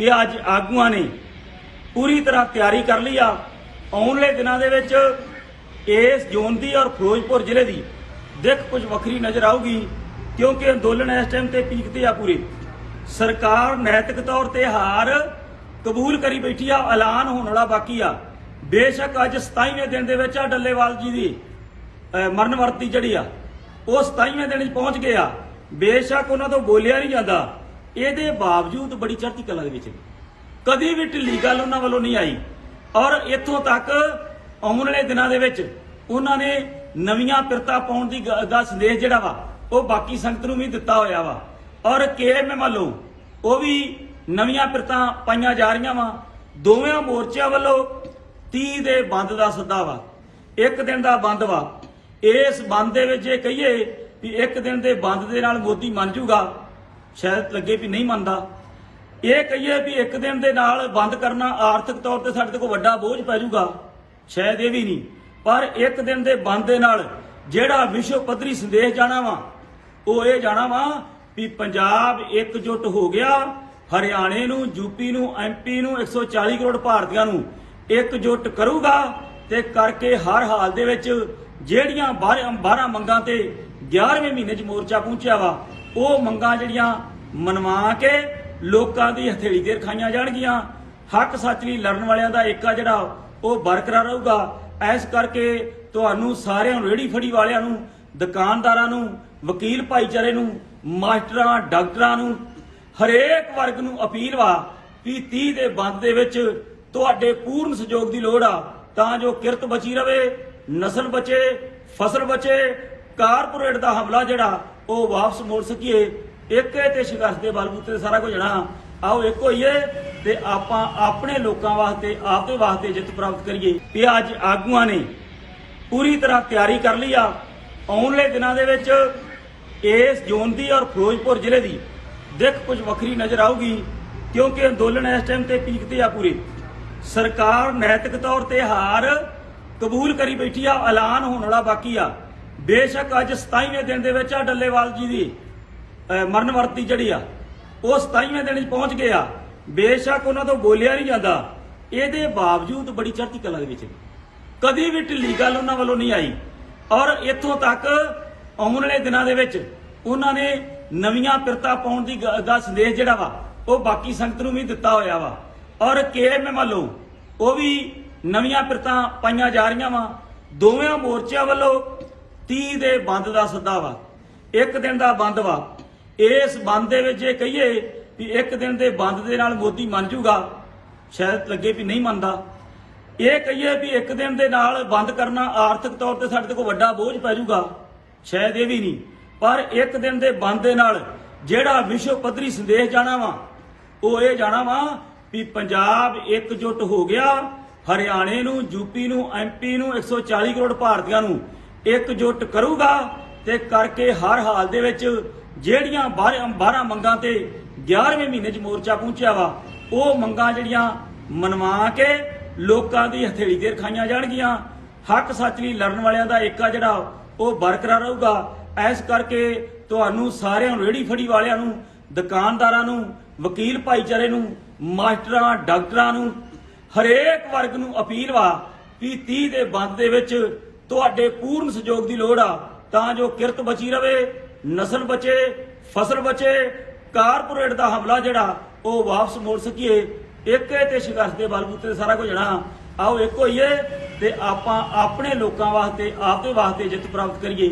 ਵੀ ਅੱਜ ਆਗੂਆਂ ਨੇ ਪੂਰੀ ਤਰ੍ਹਾਂ ਤਿਆਰੀ ਕਰ ਲਈ ਆ। ਆਉਣ ਵਾਲੇ ਦਿਨਾਂ ਦੇ ਵਿੱਚ ਇਸ ਜ਼ੋਨ ਦੀ ਔਰ ਫਿਰੋਜ਼ਪੁਰ ਜ਼ਿਲ੍ਹੇ ਦੀ ਦਿੱਖ ਕੁਝ ਵੱਖਰੀ ਨਜ਼ਰ ਆਊਗੀ, ਕਿਉਂਕਿ ਅੰਦੋਲਨ ਇਸ ਟਾਈਮ ਤੇ ਪੀਕ ਤੇ ਆ ਪੂਰੇ। ਸਰਕਾਰ ਨੈਤਿਕ ਤੌਰ ਤੇ ਹਾਰ ਕਬੂਲ ਕਰੀ ਬੈਠੀ ਆ, ਐਲਾਨ ਹੋਣ ਵਾਲਾ ਬਾਕੀ ਆ। ਬੇਸ਼ੱਕ ਅੱਜ 27ਵੇਂ ਦਿਨ ਦੇ ਵਿੱਚ ਆ ਡੱਲੇਵਾਲ ਜੀ ਦੀ ਮਰਨ ਵਰਤੀ ਜਿਹੜੀ ਆ, ਉਹ 27ਵੇਂ ਦਿਨ 'ਚ ਪਹੁੰਚ ਗਏ ਆ। ਬੇਸ਼ੱਕ ਉਹਨਾਂ ਤੋਂ ਬੋਲਿਆ ਨਹੀਂ ਜਾਂਦਾ। ਇਹਦੇ ਬਾਵਜੂਦ ਬੜੀ ਚੜ੍ਹਦੀ ਕਲਾ ਦੇ ਵਿੱਚ ਨੇ। ਕਦੀ ਵੀ ਢਿੱਲੀ ਗੱਲ ਉਹਨਾਂ ਵੱਲੋਂ ਨਹੀਂ ਆਈ। ਔਰ ਇੱਥੋਂ ਤੱਕ ਆਉਣ ਵਾਲੇ ਦਿਨਾਂ ਦੇ ਵਿੱਚ ਉਹਨਾਂ ਨੇ ਨਵੀਆਂ ਪਿਰਤਾ ਪਾਉਣ ਦੀ ਗ- ਦਾ ਸੰਦੇਸ਼ ਜਿਹੜਾ ਵਾ, ਉਹ ਬਾਕੀ ਸੰਗਤ ਨੂੰ ਵੀ ਦਿੱਤਾ ਹੋਇਆ ਵਾ। ਔਰ ਕੇਐਮਐਮ ਵੱਲੋਂ ਉਹ ਵੀ ਨਵੀਆਂ ਪਿਰਤਾਂ ਪਾਈਆਂ ਜਾ ਰਹੀਆਂ ਵਾ। ਦੋਵੇਂ ਮੋਰਚਿਆਂ ਵੱਲੋਂ 30 ਦੇ ਬੰਦ ਦਾ ਸੱਦਾ ਵਾ। ਇੱਕ ਦਿਨ ਦਾ ਬੰਦ ਵਾ। ਇਸ ਬੰਦ ਦੇ ਵਿੱਚ ਇਹ ਕਹੀਏ ਵੀ ਇੱਕ ਦਿਨ ਦੇ ਬੰਦ ਦੇ ਨਾਲ ਮੋਦੀ ਮੰਨ ਜੂਗਾ। ਸ਼ਾਇਦ ਲੱਗੇ ਵੀ ਨਹੀਂ ਮੰਨਦਾ। ਇਹ ਕਹੀਏ ਵੀ ਇੱਕ ਦਿਨ ਦੇ ਨਾਲ ਬੰਦ ਕਰਨਾ ਆਰਥਿਕ ਤੌਰ ਤੇ ਸਾਡੇ ਤੇ ਕੋਈ ਵੱਡਾ ਬੋਝ ਪੈ ਜਾਊਗਾ। ਸ਼ਾਇਦ ਇਹ ਵੀ ਨਹੀਂ। ਪਰ ਇੱਕ ਦਿਨ ਦੇ ਬੰਦ ਦੇ ਨਾਲ ਜਿਹੜਾ ਵਿਸ਼ਵ ਪੱਧਰੀ ਸੰਦੇਸ਼ ਜਾਣਾ ਵਾ, ਉਹ ਇਹ ਜਾਣਾ ਵਾ ਵੀ ਪੰਜਾਬ ਇਕਜੁੱਟ ਹੋ ਗਿਆ। ਹਰਿਆਣੇ ਨੂੰ ਯੂਪੀ ਨੂੰ ਐਮਪੀ ਨੂੰ 140 ਕਰੋੜ ਭਾਰਤੀਆਂ ਨੂੰ ਇਕਜੁੱਟ ਕਰੂਗਾ ਤੇ ਕਰਕੇ ਹਰ ਹਾਲ ਦੇ ਵਿੱਚ ਜਿਹੜੀਆਂ 12 ਮੰਗਾਂ ਤੇ 11ਵੇਂ ਮਹੀਨੇ 'ਚ ਮੋਰਚਾ ਪਹੁੰਚਿਆ ਵਾ, ਉਹ ਮੰਗਾਂ ਜਿਹੜੀਆਂ ਮਨਵਾ ਕੇ ਲੋਕਾਂ ਦੀ ਹਥੇਲੀ ਤੇ ਰਖਾਈਆਂ ਜਾਣਗੀਆਂ। ਹੱਕ ਸੱਚ ਲਈ ਲੜਨ ਵਾਲਿਆਂ ਦਾ ਏਕਾ ਜਿਹੜਾ, ਉਹ ਬਰਕਰਾਰ ਰਹੂਗਾ। ਐਸ ਕਰਕੇ ਤੁਹਾਨੂੰ ਸਾਰਿਆਂ ਨੂੰ ਰੇੜੀ ਫੜੀ ਵਾਲਿਆਂ ਨੂੰ, ਦੁਕਾਨਦਾਰਾਂ ਨੂੰ, ਵਕੀਲ ਭਾਈਚਾਰੇ ਨੂੰ, ਮਾਸਟਰਾਂ, ਡਾਕਟਰਾਂ ਨੂੰ, ਹਰੇਕ ਵਰਗ ਨੂੰ ਅਪੀਲ ਵਾ ਵੀ 30 ਦੇ ਬੰਦ ਦੇ ਵਿੱਚ ਤੁਹਾਡੇ ਪੂਰਨ ਸਹਿਯੋਗ ਦੀ ਲੋੜ ਆ, ਤਾਂ ਜੋ ਕਿਰਤ ਬਚੀ ਰਵੇ, ਨਸਲ ਬਚੇ, ਫਸਲ ਬਚੇ ਕਾਰਪੋਰੇਟ ਦਾ ਹਮਲਾ ਜਿਹੜਾ, ਉਹ ਵਾਪਸ ਮੋੜ ਸਕੀਏ। ਇੱਕੇ ਤੇ ਸੰਘਰਸ਼ ਦੇ ਬਲਬੂਤੇ ਸਾਰਾ ਕੁਝ ਜਣਾ ਆਓ ਇੱਕ ਹੋਈਏ ਤੇ ਆਪਾਂ ਆਪਣੇ ਲੋਕਾਂ ਵਾਸਤੇ, ਆਪਦੇ ਵਾਸਤੇ ਜਿੱਤ ਪ੍ਰਾਪਤ ਕਰੀਏ। ਵੀ ਅੱਜ ਆਗੂਆਂ ਨੇ ਪੂਰੀ ਤਰ੍ਹਾਂ ਤਿਆਰੀ ਕਰ ਲਈ ਆ। ਆਉਣ ਵਾਲੇ ਦਿਨਾਂ ਦੇ ਵਿੱਚ ਇਸ ਜ਼ੋਨ ਦੀ ਔਰ ਫਿਰੋਜ਼ਪੁਰ ਜ਼ਿਲ੍ਹੇ ਦੀ ਦਿੱਖ ਕੁਝ ਵੱਖਰੀ ਨਜ਼ਰ ਆਊਗੀ, ਕਿਉਂਕਿ ਅੰਦੋਲਨ ਇਸ ਟਾਈਮ ਤੇ ਪੀਕ ਤੇ ਆ ਪੂਰੇ। ਸਰਕਾਰ ਨੈਤਿਕ ਤੌਰ ਤੇ ਹਾਰ ਕਬੂਲ ਕਰੀ ਬੈਠੀ ਆ, ਐਲਾਨ ਹੋਣ ਵਾਲਾ ਬਾਕੀ ਆ। ਬੇਸ਼ੱਕ ਅੱਜ 27ਵੇਂ ਦਿਨ ਦੇ ਵਿੱਚ ਆ ਡੱਲੇਵਾਲ ਜੀ ਦੀ ਮਰਨ ਵਰਤੀ ਜਿਹੜੀ ਆ, ਉਹ 27ਵੇਂ ਦਿਨ 'ਚ ਪਹੁੰਚ ਗਿਆ ਬੇਸ਼ੱਕ ਉਹਨਾਂ ਤੋਂ ਬੋਲਿਆ ਨਹੀਂ ਜਾਂਦਾ। ਇਹਦੇ ਬਾਵਜੂਦ ਬੜੀ ਚੜ੍ਹਦੀ ਕਲਾ ਦੇ ਵਿੱਚ ਨੇ। ਕਦੀ ਵੀ ਢਿੱਲੀ ਗੱਲ ਉਹਨਾਂ ਵੱਲੋਂ ਨਹੀਂ ਆਈ। ਔਰ ਇੱਥੋਂ ਤੱਕ ਆਉਣ ਵਾਲੇ ਦਿਨਾਂ ਦੇ ਵਿੱਚ ਉਹਨਾਂ ਨੇ ਨਵੀਆਂ ਪਿਰਤਾ ਪਾਉਣ ਦੀ ਗ- ਦਾ ਸੰਦੇਸ਼ ਜਿਹੜਾ ਵਾ, ਉਹ ਬਾਕੀ ਸੰਗਤ ਨੂੰ ਵੀ ਦਿੱਤਾ ਹੋਇਆ ਵਾ। ਔਰ ਕੇਐਮਐਮ ਵੱਲੋਂ ਉਹ ਵੀ ਨਵੀਆਂ ਪਿਰਤਾਂ ਪਾਈਆਂ ਜਾ ਰਹੀਆਂ ਵਾ। ਦੋਵੇਂ ਮੋਰਚਿਆਂ ਵੱਲੋਂ 30 ਦੇ ਬੰਦ ਦਾ ਸੱਦਾ ਵਾ, ਇੱਕ ਦਿਨ ਦਾ ਬੰਦ ਵਾ। ਇਸ ਬੰਦ ਦੇ ਵਿੱਚ ਇਹ ਕਹੀਏ ਵੀ ਇੱਕ ਦਿਨ ਦੇ ਬੰਦ ਦੇ ਨਾਲ ਮੋਦੀ ਮੰਨ ਜੂਗਾ। ਸ਼ਾਇਦ ਲੱਗੇ ਵੀ ਨਹੀਂ ਮੰਨਦਾ। ਇਹ ਕਹੀਏ ਵੀ ਇੱਕ ਦਿਨ ਦੇ ਨਾਲ ਬੰਦ ਕਰਨਾ ਆਰਥਿਕ ਤੌਰ ਤੇ ਸਾਡੇ ਤੇ ਕੋਈ ਵੱਡਾ ਬੋਝ ਪੈ ਜਾਊਗਾ ਸ਼ਾਇਦ ਇਹ ਵੀ ਨਹੀਂ। ਪਰ ਇੱਕ ਦਿਨ ਦੇ ਬੰਦ ਦੇ ਨਾਲ ਜਿਹੜਾ ਵਿਸ਼ਵ ਪੱਧਰੀ ਸੰਦੇਸ਼ ਜਾਣਾ ਵਾ, ਉਹ ਇਹ ਜਾਣਾ ਵਾ ਵੀ ਪੰਜਾਬ ਇਕਜੁੱਟ ਹੋ ਗਿਆ। ਹਰਿਆਣੇ ਨੂੰ ਯੂਪੀ ਨੂੰ ਐਮਪੀ ਨੂੰ 140 ਕਰੋੜ ਭਾਰਤੀਆਂ ਨੂੰ ਇਕਜੁੱਟ ਕਰੂਗਾ ਤੇ ਕਰਕੇ ਹਰ ਹਾਲ ਦੇ ਵਿੱਚ ਜਿਹੜੀਆਂ 12 ਮੰਗਾਂ ਤੇ 11ਵੇਂ ਮਹੀਨੇ 'ਚ ਮੋਰਚਾ ਪਹੁੰਚਿਆ ਵਾ, ਉਹ ਮੰਗਾਂ ਜਿਹੜੀਆਂ ਮਨਵਾ ਕੇ ਲੋਕਾਂ ਦੀ ਹਥੇਲੀ ਤੇ ਰਖਾਈਆਂ ਜਾਣਗੀਆਂ। ਹੱਕ ਸੱਚ ਲਈ ਲੜਨ ਵਾਲਿਆਂ ਦਾ ਏਕਾ ਜਿਹੜਾ, ਉਹ ਬਰਕਰਾਰ ਰਹੂਗਾ। ਐਸ ਕਰਕੇ ਤੁਹਾਨੂੰ ਸਾਰਿਆਂ ਨੂੰ ਰੇੜੀ ਫੜੀ ਵਾਲਿਆਂ ਨੂੰ, ਦੁਕਾਨਦਾਰਾਂ ਨੂੰ, ਵਕੀਲ ਭਾਈਚਾਰੇ ਨੂੰ, ਮਾਸਟਰਾਂ, ਡਾਕਟਰਾਂ ਨੂੰ, ਹਰੇਕ ਵਰਗ ਨੂੰ ਅਪੀਲ ਵਾ ਵੀ 30 ਦੇ ਬੰਦ ਦੇ ਵਿੱਚ ਤੁਹਾਡੇ ਪੂਰਨ ਸਹਿਯੋਗ ਦੀ ਲੋੜ ਆ, ਤਾਂ ਜੋ ਕਿਰਤ ਬਚੀ ਰਵੇ, ਨਸਲ ਬਚੇ, ਫਸਲ ਬਚੇ, ਕਾਰਪੋਰੇਟ ਦਾ ਹਮਲਾ ਜਿਹੜਾ, ਉਹ ਵਾਪਸ ਮੋੜ ਸਕੀਏ। ਇੱਕੇ ਤੇ ਸੰਘਰਸ਼ ਦੇ ਬਲਬੂਤੇ ਤੇ ਸਾਰਾ ਕੁਝ ਜਣਾ ਆਓ ਇੱਕ ਹੋਈਏ ਤੇ ਆਪਾਂ ਆਪਣੇ ਲੋਕਾਂ ਵਾਸਤੇ, ਆਪਦੇ ਵਾਸਤੇ ਜਿੱਤ ਪ੍ਰਾਪਤ ਕਰੀਏ।